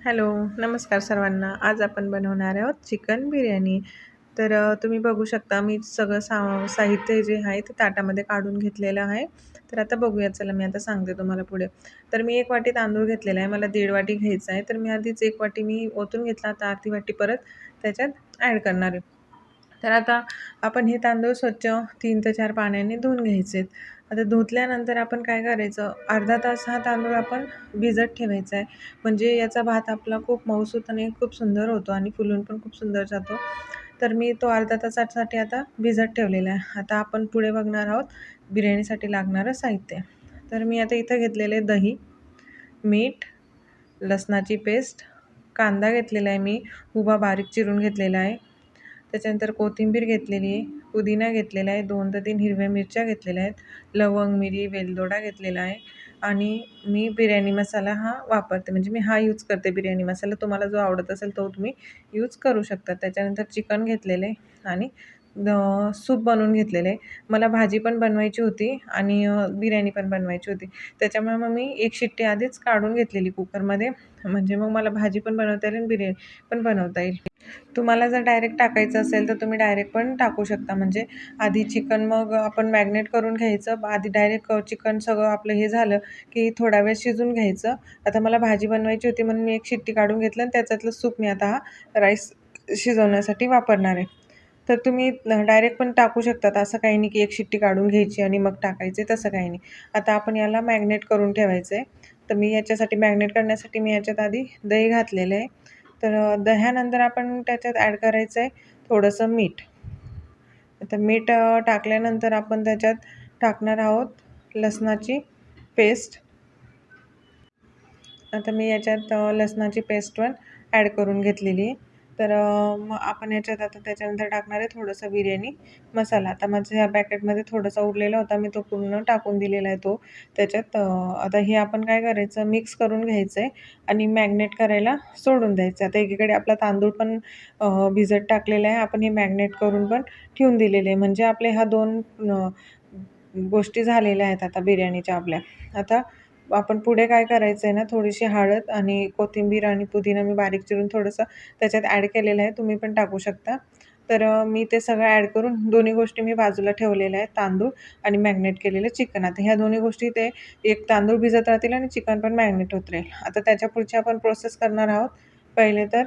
Hello नमस्कार सर्वांना. आज आपण बनवणार आहोत चिकन बिर्याणी. तर तुम्ही बघू शकता मी सगळं सा साहित्य जे आहे ते ताटामध्ये काढून घेतलेलं आहे. तर आता बघूया चला मी आता सांगते तुम्हाला पुढे. तर मी एक वाटी तांदूळ घेतलेला आहे. मला दीड वाटी घ्यायचा आहे. तर मी आधीच एक वाटी मी ओतून घेतला. आता अर्धी वाटी परत त्याच्यात ॲड करणार आहे. तर आता आपण हे तांदूळ स्वच्छ तीन ते चार पाण्याने धुवून घ्यायचे आता धुतल्यानंतर आपण काय करायचं? अर्धा तास हा तांदूळ आपण भिजत ठेवायचा आहे. म्हणजे याचा भात आपला खूप मऊसूत आणि खूप सुंदर होतो आणि फुलून पण खूप सुंदर जातो. तर मी तो अर्धा तासासाठी आता भिजत ठेवलेला आहे. आता आपण पुढे बघणार आहोत बिर्याणीसाठी लागणारं साहित्य. तर मी आता इथं घेतलेले दही मीठ लसणाची पेस्ट कांदा घेतलेला आहे मी उभा बारीक चिरून घेतलेला आहे. त्याच्यानंतर कोथिंबीर घेतलेली आहे पुदिना घेतलेला आहे दोन ते तीन हिरव्या मिरच्या घेतलेल्या आहेत लवंग मिरी वेलदोडा घेतलेला आहे आणि मी बिर्याणी मसाला हा वापरते. म्हणजे मी हा यूज करते बिर्याणी मसाला. तुम्हाला जो आवडत असेल तो तुम्ही यूज करू शकता. त्याच्यानंतर चिकन घेतलेलं आहे आणि सूप बनवून घेतलेलं. आहे मला भाजी पण बनवायची होती आणि बिर्याणी पण बनवायची होती. त्याच्यामुळे मग मी एक शिट्टी आधीच काढून घेतलेली कुकरमध्ये. म्हणजे मग मला भाजी पण बनवता येईल आणि बिर्याणी पण बनवता येईल. तुम्हाला जर डायरेक्ट टाकायचं असेल तर तुम्ही डायरेक्ट पण टाकू शकता. म्हणजे आधी चिकन मग आपण मॅग्नेट करून घ्यायचं. आधी डायरेक्ट चिकन सगळं आपलं हे झालं की थोडा वेळ शिजून घ्यायचं. आता मला भाजी बनवायची होती म्हणून मी एक शिट्टी काढून घेतलं आणि त्याच्यातलं सूप मी आता हा राईस शिजवण्यासाठी वापरणार आहे. तर तुम्ही डायरेक्ट पण टाकू शकतात. असं काही नाही की एक शिट्टी काढून घ्यायची आणि मग टाकायचे. तसं काही नाही. आता आपण याला मॅग्नेट करून ठेवायचं आहे तर मी याच्यासाठी मॅग्नेट करण्यासाठी मी याच्यात आधी दही घातलेलं आहे. तर दह्यानंतर आपण त्याच्यात ॲड करायचं आहे थोडंसं मीठ. आता मीठ टाकल्यानंतर आपण त्याच्यात टाकणार आहोत लसणाची पेस्ट आता मी याच्यात लसणाची पेस्ट पण ॲड करून घेतलेली आहे. तर मग आपण याच्यात आता त्याच्यानंतर टाकणार आहे थोडंसं बिर्याणी मसाला. आता माझ्या ह्या पॅकेटमध्ये थोडासा उरलेला होता मी तो पूर्ण टाकून दिलेला आहे तो. त्याच्यात आता हे आपण काय करायचं मिक्स करून घ्यायचं आहे आणि मॅग्नेट करायला सोडून द्यायचं. आता एकीकडे आपला तांदूळ पण भिजत टाकलेला आहे. आपण हे मॅग्नेट करून पण ठेवून दिलेले आहे. म्हणजे आपले ह्या दोन गोष्टी झालेल्या आहेत आता बिर्याणीच्या आपल्या. आता आपण पुढे काय करायचं आहे ना थोडीशी हळद आणि कोथिंबीर आणि पुदिना मी बारीक चिरून थोडंसं त्याच्यात ॲड केलेलं आहे. तुम्ही पण टाकू शकता. तर मी ते सगळं ॲड करून दोन्ही गोष्टी मी बाजूला ठेवलेल्या आहेत. तांदूळ आणि मॅग्नेट केलेलं चिकन. आता ह्या दोन्ही गोष्टी ते एक तांदूळ भिजत राहतील आणि चिकन पण मॅग्नेट होत राहील. आता त्याच्या पुढची आपण प्रोसेस करणार आहोत. पहिले तर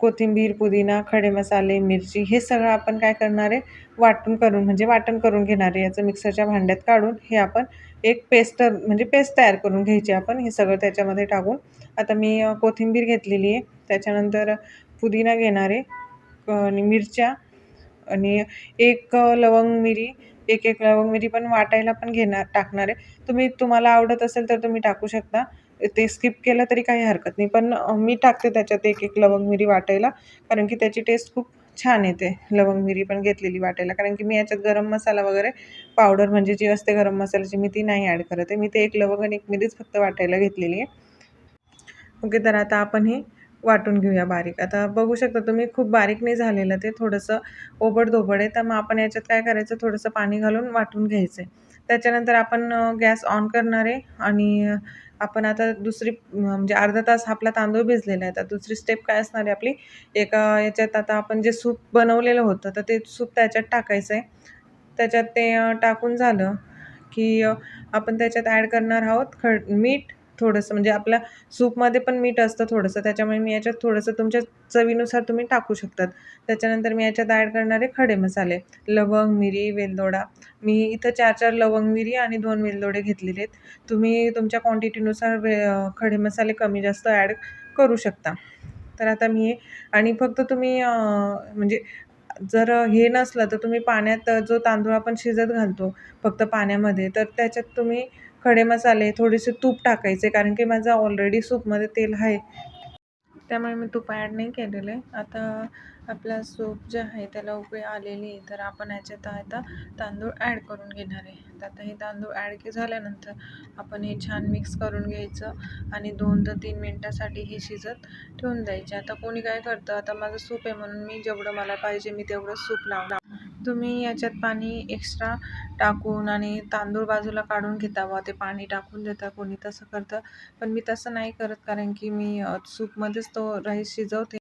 कोथिंबीर पुदिना खडे मसाले मिरची हे सगळं आपण काय करणार आहे? वाटून करून म्हणजे वाटण करून घेणार आहे. याचं मिक्सरच्या भांड्यात काढून हे आपण एक पेस्ट म्हणजे पेस्ट तयार करून घ्यायची आपण. हे सगळं त्याच्यामध्ये टाकून आता मी कोथिंबीर घेतलेली आहे. त्याच्यानंतर पुदिना घेणार आहे आणि मिरच्या आणि एक लवंग मिरी एक एक लवंग मिरी पण वाटायला पण घेणार टाकणार आहे. तुम्ही तुम्हाला आवडत असेल तर तुम्ही टाकू शकता. ते स्किप केलं तरी काही हरकत नाही. पण मी टाकते त्याच्यात एक एक लवंग मिरी वाटायला कारण की त्याची टेस्ट खूप छान येते लवंग मिरी पण घेतलेली वाटायला. कारण की मी याच्यात गरम मसाला वगैरे पावडर म्हणजे जी असते गरम मसाल्याची मी ती नाही ॲड करत आहे. मी ते एक लवंग आणि एक मिरीच फक्त वाटायला घेतलेली आहे. ओके तर आता आपण हे वाटून घेऊया बारीक. आता बघू शकता तुम्ही खूप बारीक नाही झालेलं ते थोडंसं ओबड-धोबड आहे. तर मग आपण याच्यात काय करायचं थोडंसं पाणी घालून वाटून घ्यायचं आहे त्याच्यानंतर आपण गॅस ऑन करणार आहे आणि आपण आता दुसरी म्हणजे अर्धा तास आपला तांदूळ भिजलेला आहे. तर दुसरी स्टेप काय असणार आहे आपली? एका याच्यात आता आपण जे सूप बनवलेलं होतं तर ते सूप त्याच्यात टाकायचं आहे. त्याच्यात ते टाकून झालं की आपण त्याच्यात ॲड करणार आहोत खड मीठ थोडंसं म्हणजे आपल्या सूपमध्ये पण मीठ असतं थोडंसं. त्याच्यामुळे मी याच्यात थोडंसं तुमच्या चवीनुसार तुम्ही टाकू शकतात. त्याच्यानंतर मी याच्यात ॲड करणारे खडे मसाले लवंग मिरी वेलदोडा. मी इथं चार चार लवंग मिरी आणि दोन वेलदोडे घेतलेले आहेत. तुम्ही तुमच्या क्वांटिटीनुसार वे खडे मसाले कमी जास्त ॲड करू शकता. तर आता मी आणि फक्त तुम्ही म्हणजे जर हे नसलं तर तुम्ही पाण्यात जो तांदूळ आपण शिजत घालतो फक्त पाण्यामध्ये तर त्याच्यात तुम्ही खडे मसाले थोडेसे तूप टाकायचे कारण की माझं ऑलरेडी सूपमध्ये तेल आहे. त्यामुळे मी तूप ॲड नाही केलेलं. आहे आता आपला सूप जे आहे त्याला उकळी आलेली आहे. तर आपण ह्याच्यात आता तांदूळ ॲड करून घेणार आहे. तर आता हे तांदूळ ॲड के झाल्यानंतर आपण हे छान मिक्स करून घ्यायचं आणि दोन ते तीन मिनटासाठी हे शिजत ठेवून द्यायचे. आता कोणी काय करतं आता माझं सूप आहे म्हणून मी जेवढं मला पाहिजे मी तेवढं सूप लावणार. तुम्ही याच्यात पाणी एक्स्ट्रा टाकून आणि तांदूळ बाजूला काढून घेता व ते पाणी टाकून देता कोणी तसं करतं. पण मी तसं नाही करत कारण की मी सूपमध्येच तो राईस शिजवते.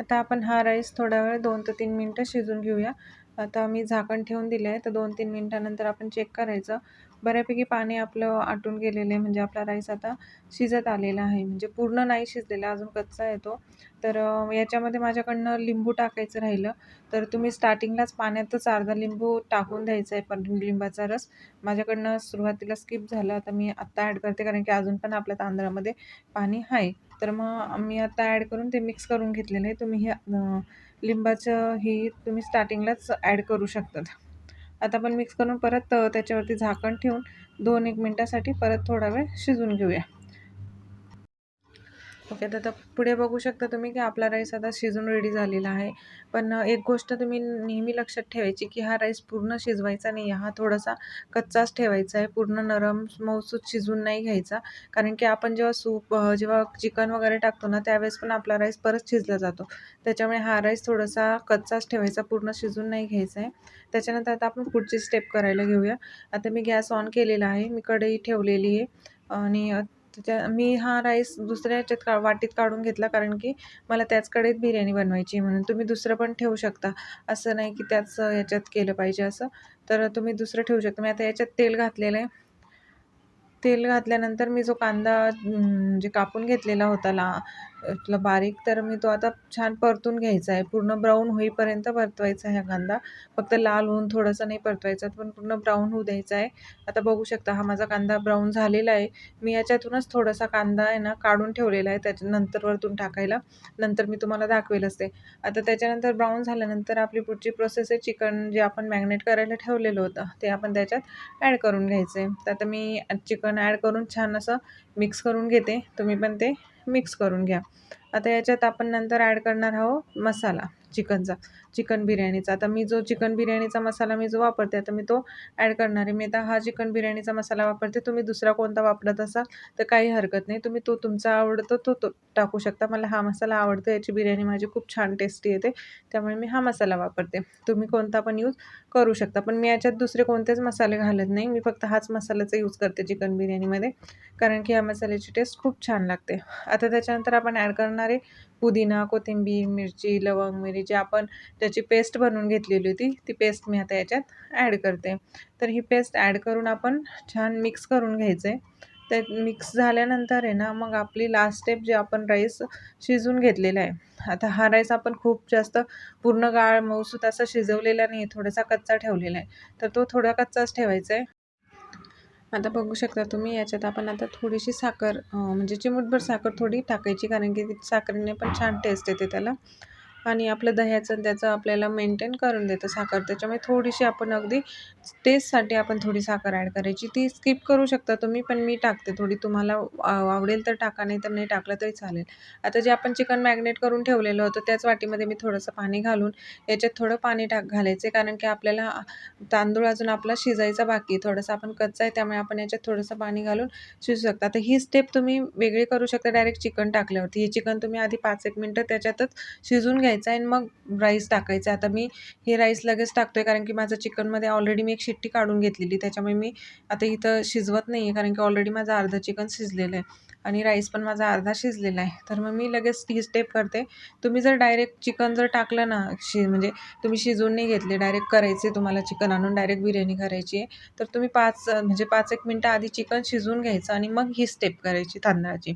आता आपण हा राईस थोडा वेळ दोन ते तीन मिनटं शिजून घेऊया. आता मी झाकण ठेवून दिलं आहे तर दोन तीन मिनटानंतर आपण चेक करायचं. बऱ्यापैकी पाणी आपलं आटून गेलेलं आहे. म्हणजे आपला राईस आता शिजत आलेला आहे. म्हणजे पूर्ण नाही शिजलेला अजून कच्चा येतो तर याच्यामध्ये माझ्याकडनं लिंबू टाकायचं राहिलं. तर तुम्ही स्टार्टिंगलाच पाण्यातच अर्धा लिंबू टाकून द्यायचा आहे. पण लिंबाचा रस माझ्याकडनं सुरुवातीला स्किप झालं. आता मी आत्ता ॲड करते. कारण की अजून पण आपल्या तांदळामध्ये पाणी आहे. तर मग मी आता ॲड करून ते मिक्स करून घेतलेलं आहे. तुम्ही हे लिंबाचं ही तुम्ही स्टार्टिंगलाच ॲड करू शकतात. आता आपण मिक्स करून परत त्याच्यावरती झाकण ठेवून दोन एक मिनटासाठी परत थोडा वेळ शिजून घेऊया. ओके तर आता पुढे बघू शकता तुम्ही की आपला राईस आता शिजून रेडी झालेला आहे. पण एक गोष्ट तुम्ही नेहमी लक्षात ठेवायची की हा राईस पूर्ण शिजवायचा नाही. हा थोडासा कच्चाच ठेवायचा आहे. पूर्ण नरम मऊसूत शिजून नाही घ्यायचा. कारण की आपण जेव्हा सूप जेव्हा चिकन वगैरे टाकतो ना त्यावेळेस पण आपला राईस परत शिजला जातो. त्याच्यामुळे हा राईस थोडासा कच्चाच ठेवायचा पूर्ण शिजून नाही घ्यायचा आहे. त्याच्यानंतर आता आपण पुढची स्टेप करायला घेऊया. आता मी गॅस ऑन केलेला आहे. मी कढई ठेवलेली आहे. आणि त्याच्या मी हा राईस दुसऱ्या ह्याच्यात का वाटीत काढून घेतला कारण की मला त्याच बिर्याणी बनवायची आहे म्हणून. तुम्ही दुसरं पण ठेवू शकता. असं नाही की त्याच ह्याच्यात केलं पाहिजे असं. तर तुम्ही दुसरं ठेवू शकता. मी आता याच्यात तेल घातलेलं आहे. तेल घातल्यानंतर मी जो कांदा जे कापून घेतलेला होता ला आपला बारीक तर मी तो आता छान परतून घ्यायचा आहे. पूर्ण ब्राऊन होईपर्यंत परतवायचा आहे हा कांदा. फक्त लाल होऊन थोडासा नाही परतवायचा पण पूर्ण ब्राऊन होऊ द्यायचा आहे. आता बघू शकता हा माझा कांदा ब्राऊन झालेला आहे. मी याच्यातूनच थोडासा कांदा आहे ना काढून ठेवलेला आहे त्याच्यानंतर वरतून टाकायला. नंतर मी तुम्हाला दाखवेल असते. आता त्याच्यानंतर ब्राऊन झाल्यानंतर आपली पुढची प्रोसेस आहे चिकन जे आपण मॅग्नेट करायला ठेवलेलं होतं ते आपण त्याच्यात ॲड करून घ्यायचं. आहे तर आता मी चिकन ॲड करून छान असं मिक्स करून घेते. तुम्ही पण ते मिक्स करून घ्या. आता याच्यात आपण नंतर ॲड करणार आहोत मसाला. चिकनचा चिकन बिर्याणीचा. आता मी जो चिकन बिर्याणीचा मसाला मी जो वापरते आता मी तो ॲड करणार आहे. मी आता हा चिकन बिर्याणीचा मसाला वापरते. तुम्ही दुसरा कोणता वापरत असाल तर काही हरकत नाही. तुम्ही तो तुमचा आवडतो तो तो टाकू शकता. मला हा मसाला आवडतो. याची बिर्याणी माझी खूप छान टेस्टी येते. त्यामुळे मी हा मसाला वापरते. तुम्ही कोणता पण यूज करू शकता. पण मी याच्यात दुसरे कोणतेच मसाले घालत नाही. मी फक्त हाच मसाल्याचा यूज करते चिकन बिर्याणीमध्ये. कारण की या मसाल्याची टेस्ट खूप छान लागते. आता त्याच्यानंतर आपण ॲड करणार आहे पुदिना कोथिंबीर मिरची लवंग मिरी जी आपण त्याची पेस्ट बनवून घेतलेली होती ती पेस्ट मी आता याच्यात ॲड करते. तर ही पेस्ट ॲड करून आपण छान मिक्स करून घ्यायचं आहे ते मिक्स झाल्यानंतर आहे ना मग आपली लास्ट स्टेप जे आपण राईस शिजवून घेतलेला आहे आता हा राईस आपण खूप जास्त पूर्ण गाळ मऊसूत असा शिजवलेला नाही थोडासा कच्चा ठेवलेला आहे. तर तो थोडा कच्चाच ठेवायचा आहे आता बघू शकता तुम्ही याच्यात आपण आता थोडीशी साखर म्हणजे चिमूटभर साखर थोडी टाकायची कारण की साखरेने पण छान टेस्ट येते त्याला. आणि आपलं दह्याचं आणि त्याचं आपल्याला मेंटेन करून देतं साखर. त्याच्यामुळे थोडीशी आपण अगदी टेस्टसाठी आपण थोडी साखर ॲड करायची. ती स्किप करू शकता तुम्ही पण मी टाकते थोडी. तुम्हाला आवडेल तर टाका नाही तर नाही टाकलं तरी चालेल. आता जे आपण चिकन मॅग्नेट करून ठेवलेलं होतं त्याच वाटीमध्ये मी थोडंसं पाणी घालून याच्यात थोडं पाणी टाक घालायचे कारण की आपल्याला तांदूळ अजून आपला शिजायचा बाकी थोडंसं आपण कच्चा आहे त्यामुळे आपण याच्यात थोडंसं पाणी घालून शिजू शकता. आता ही स्टेप तुम्ही वेगळी करू शकता डायरेक्ट चिकन टाकल्यावरती. हे चिकन तुम्ही आधी पाच एक मिनटं त्याच्यातच शिजून घ्यायचा आहे आणि मग राईस टाकायचा आता मी हे राईस लगेच टाकतोय कारण की माझं चिकनमध्ये ऑलरेडी मी एक शिट्टी काढून घेतलेली. त्याच्यामुळे मी आता इथं शिजवत नाही आहे कारण की ऑलरेडी माझं अर्धं चिकन शिजलेलं आहे. आणि राईस पण माझा अर्धा शिजलेला आहे. तर मग मी लगेच ही स्टेप करते. तुम्ही जर डायरेक्ट चिकन जर टाकलं ना शि म्हणजे तुम्ही शिजवून नाही घेतले डायरेक्ट करायचे तुम्हाला चिकन आणून डायरेक्ट बिर्याणी करायची आहे. तर तुम्ही पाच म्हणजे पाच एक मिनटं आधी चिकन शिजवून घ्यायचं आणि मग ही स्टेप करायची तांदळाची.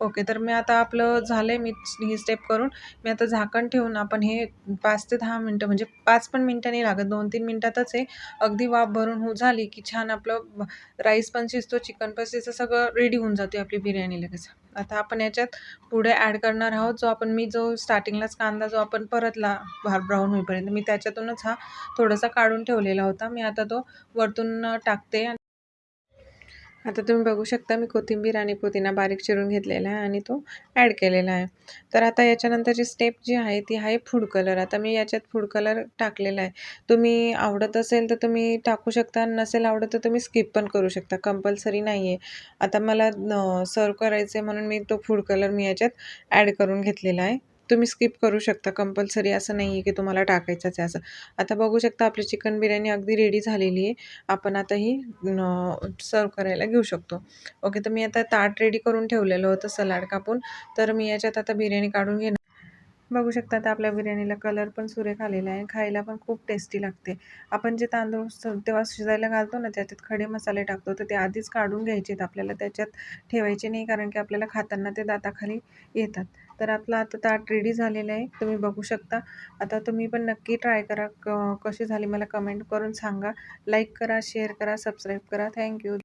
ओके तर मी आता आपलं झालं आहे मी ही स्टेप करून मी आता झाकण ठेवून आपण हे पाच ते दहा मिनटं म्हणजे पाच पण मिनटं नाही लागत दोन तीन मिनटातच हे अगदी वाफ भरून हो झाली की छान आपलं राईस पण शिजतो चिकन पण शिजतं सगळं रेडी होऊन जाते आपली बिर्याणी. लगेच. आता आपण याच्यात पुढे ॲड करणार आहोत जो आपण मी जो स्टार्टिंगलाच कांदा जो आपण परतला भार ब्राऊन होईपर्यंत मी त्याच्यातूनच हा थोडासा काढून ठेवलेला होता. मी आता तो वरतून टाकते. आता तुम्ही बघू शकता मी कोथिंबीर आणि पुदिना बारीक चिरून घेतलेला आहे आणि तो ॲड केलेला आहे. तर आता याच्यानंतरची स्टेप जी आहे ती आहे फूड कलर आता मी याच्यात फूड कलर टाकलेला आहे. तुम्ही आवडत असेल तर तुम्ही टाकू शकता नसेल आवडत तर तुम्ही स्किप पण करू शकता. कंपल्सरी नाही आहे आता मला सर्व करायचं आहे म्हणून मी तो फूड कलर मी याच्यात ॲड करून घेतलेला आहे. तुम्ही स्किप करू शकता कंपल्सरी असं नाही आहे की तुम्हाला टाकायचंच आहे असं. आता बघू शकता आपली चिकन बिर्याणी अगदी रेडी झालेली आहे. आपण आता ही सर्व करायला घेऊ शकतो. ओके तर मी आता ताट रेडी करून ठेवलेलं होतं सलाड कापून. तर मी याच्यात आता बिर्याणी काढून घेणार. बघू शकता आता आपल्या बिर्याणीला कलर पण सुरेख आलेला आहे. खायला पण खूप टेस्टी लागते. आपण जे तांदूळ तेव्हा शिजायला घालतो ना त्याच्यात खडे मसाले टाकतो. तर ते आधीच काढून घ्यायचे आहेत आपल्याला. त्याच्यात ठेवायचे नाही कारण की आपल्याला खाताना ते दाताखाली येतात. तर आपला आता ताट रेडी झालेलं आहे. तुम्ही बघू शकता. आता तुम्ही पण नक्की ट्राय करा. क कशी झाली मला कमेंट करून सांगा. लाईक करा शेअर करा सबस्क्राईब करा. थँक्यू